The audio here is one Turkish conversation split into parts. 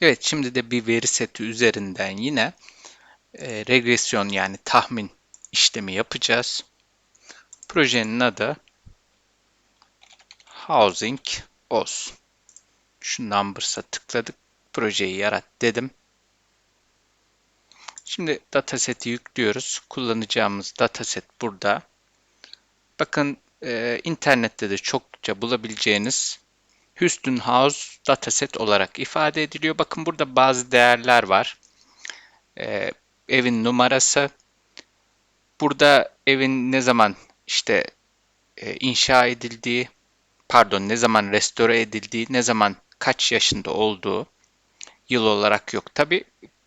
Evet şimdi de bir veri seti üzerinden yine e, regresyon yani tahmin işlemi yapacağız. Projenin adı Housing OS. Şu Numbers'a tıkladık. Projeyi yarat dedim. Şimdi dataseti yüklüyoruz. Kullanacağımız dataset burada. Bakın e, internette de çokça bulabileceğiniz Houston House dataset olarak ifade ediliyor. Bakın burada bazı değerler var. E, evin numarası. Burada evin ne zaman işte e, inşa edildiği, pardon ne zaman restore edildiği, ne zaman kaç yaşında olduğu yıl olarak yok. Tabi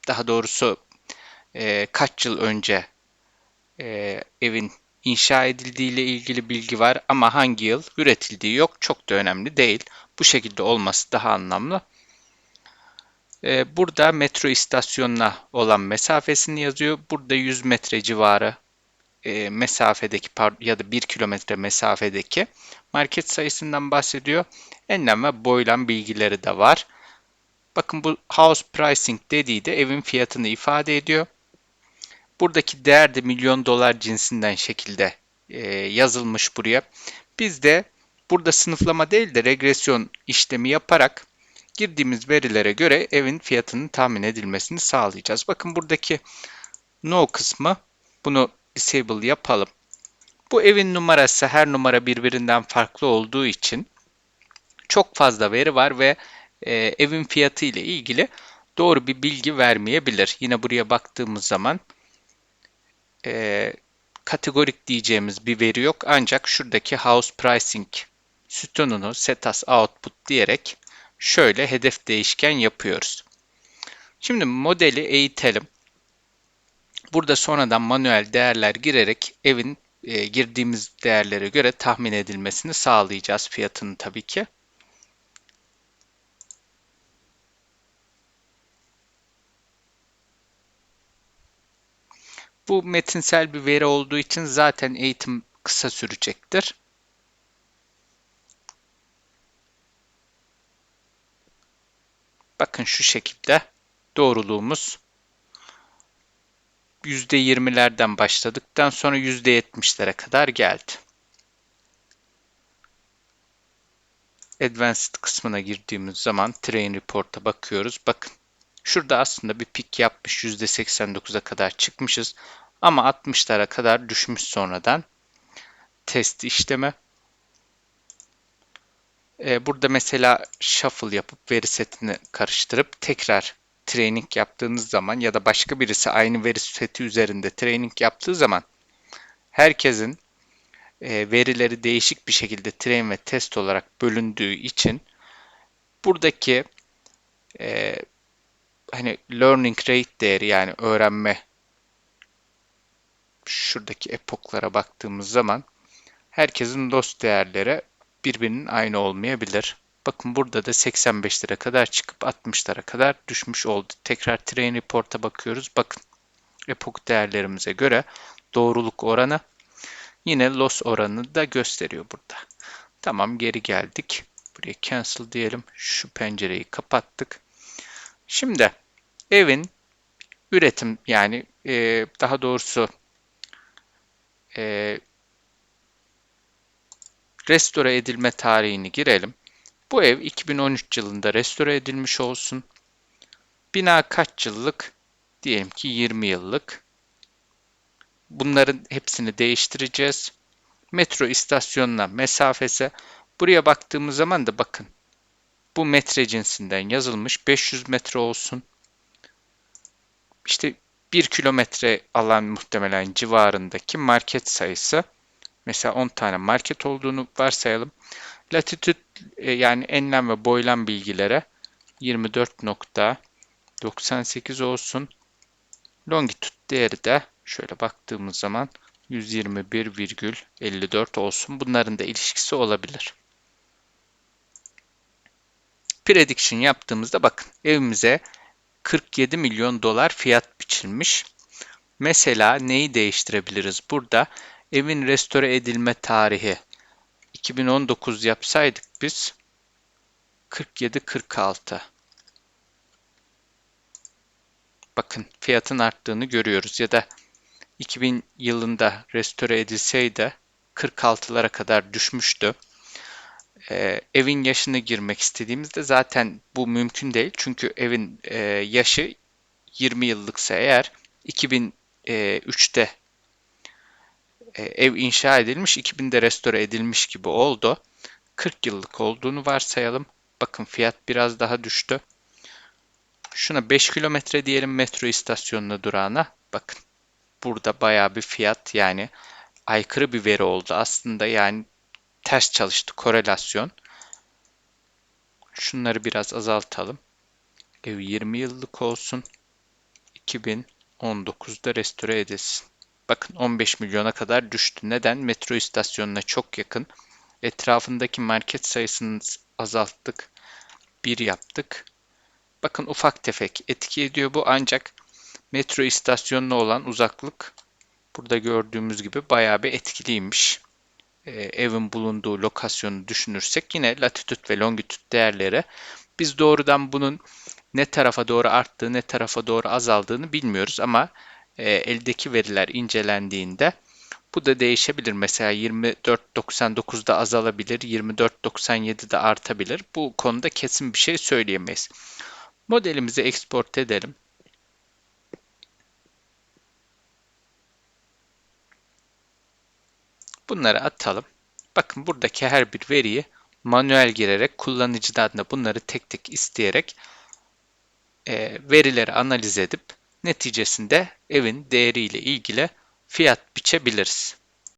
daha doğrusu e, kaç yıl önce e, evin inşa edildiği ile ilgili bilgi var ama hangi yıl üretildiği yok. Çok da önemli değil. Bu şekilde olması daha anlamlı. E, burada metro istasyonuna olan mesafesini yazıyor. Burada 100 metre civarı e, mesafedeki ya da 1 kilometre mesafedeki market sayısından bahsediyor. Enlem ve boylam bilgileri de var. Bakın bu house pricing dediği de evin fiyatını ifade ediyor. Buradaki değer de milyon dolar cinsinden şekilde e, yazılmış buraya. Biz de burada sınıflama değil de regresyon işlemi yaparak girdiğimiz verilere göre evin fiyatının tahmin edilmesini sağlayacağız. Bakın buradaki no kısmı bunu disable yapalım. Bu evin numarası her numara birbirinden farklı olduğu için çok fazla veri var ve e, evin fiyatı ile ilgili doğru bir bilgi vermeyebilir. Yine buraya baktığımız zaman e, kategorik diyeceğimiz bir veri yok. Ancak şuradaki house pricing sütununu set as output diyerek şöyle hedef değişken yapıyoruz. Şimdi modeli eğitelim. Burada sonradan manuel değerler girerek evin e, girdiğimiz değerlere göre tahmin edilmesini sağlayacağız fiyatını tabii ki. Bu metinsel bir veri olduğu için zaten eğitim kısa sürecektir. Bakın şu şekilde doğruluğumuz %20'lerden başladıktan sonra %70'lere kadar geldi. Advanced kısmına girdiğimiz zaman Train Report'a bakıyoruz. Bakın şurada aslında bir pik yapmış %89'a kadar çıkmışız. Ama 60'lara kadar düşmüş sonradan. Test işleme. Ee, burada mesela shuffle yapıp veri setini karıştırıp tekrar training yaptığınız zaman ya da başka birisi aynı veri seti üzerinde training yaptığı zaman herkesin e, verileri değişik bir şekilde train ve test olarak bölündüğü için buradaki e, hani learning rate değeri yani öğrenme şuradaki epoklara baktığımız zaman herkesin loss değerleri birbirinin aynı olmayabilir. Bakın burada da 85'lere kadar çıkıp 60'lara kadar düşmüş oldu. Tekrar train report'a bakıyoruz. Bakın epok değerlerimize göre doğruluk oranı yine loss oranını da gösteriyor burada. Tamam geri geldik. Buraya cancel diyelim. Şu pencereyi kapattık. Şimdi evin üretim yani e, daha doğrusu e, restore edilme tarihini girelim. Bu ev 2013 yılında restore edilmiş olsun. Bina kaç yıllık? Diyelim ki 20 yıllık. Bunların hepsini değiştireceğiz. Metro istasyonuna mesafesi. Buraya baktığımız zaman da bakın. Bu metre cinsinden yazılmış. 500 metre olsun. İşte 1 kilometre alan muhtemelen civarındaki market sayısı. Mesela 10 tane market olduğunu varsayalım. Latitüt e, yani enlem ve boylam bilgilere 24.98 olsun. Longitude değeri de şöyle baktığımız zaman 121,54 olsun. Bunların da ilişkisi olabilir. Prediction yaptığımızda bakın evimize 47 milyon dolar fiyat biçilmiş. Mesela neyi değiştirebiliriz? Burada evin restore edilme tarihi 2019 yapsaydık biz 47 46 bakın fiyatın arttığını görüyoruz ya da 2000 yılında restore edilseydi 46'lara kadar düşmüştü. Ee, evin yaşını girmek istediğimizde zaten bu mümkün değil. Çünkü evin e, yaşı 20 yıllıksa eğer 2003'te e, ev inşa edilmiş, 2000'de restore edilmiş gibi oldu. 40 yıllık olduğunu varsayalım. Bakın fiyat biraz daha düştü. Şuna 5 kilometre diyelim metro istasyonuna durağına. Bakın burada bayağı bir fiyat yani aykırı bir veri oldu. Aslında yani ters çalıştı korelasyon. Şunları biraz azaltalım. Ev 20 yıllık olsun. 2019'da restore edilsin. Bakın 15 milyona kadar düştü. Neden? Metro istasyonuna çok yakın. Etrafındaki market sayısını azalttık. Bir yaptık. Bakın ufak tefek etki ediyor bu ancak metro istasyonuna olan uzaklık burada gördüğümüz gibi bayağı bir etkiliymiş. Ee, evin bulunduğu lokasyonu düşünürsek yine latitüt ve longitüt değerleri biz doğrudan bunun ne tarafa doğru arttığı ne tarafa doğru azaldığını bilmiyoruz ama e, eldeki veriler incelendiğinde bu da değişebilir. Mesela 24.99'da azalabilir, 24.97'de artabilir. Bu konuda kesin bir şey söyleyemeyiz. Modelimizi export edelim. Bunları atalım. Bakın buradaki her bir veriyi manuel girerek kullanıcıdan da bunları tek tek isteyerek e, verileri analiz edip neticesinde evin değeriyle ilgili fiyat biçebiliriz.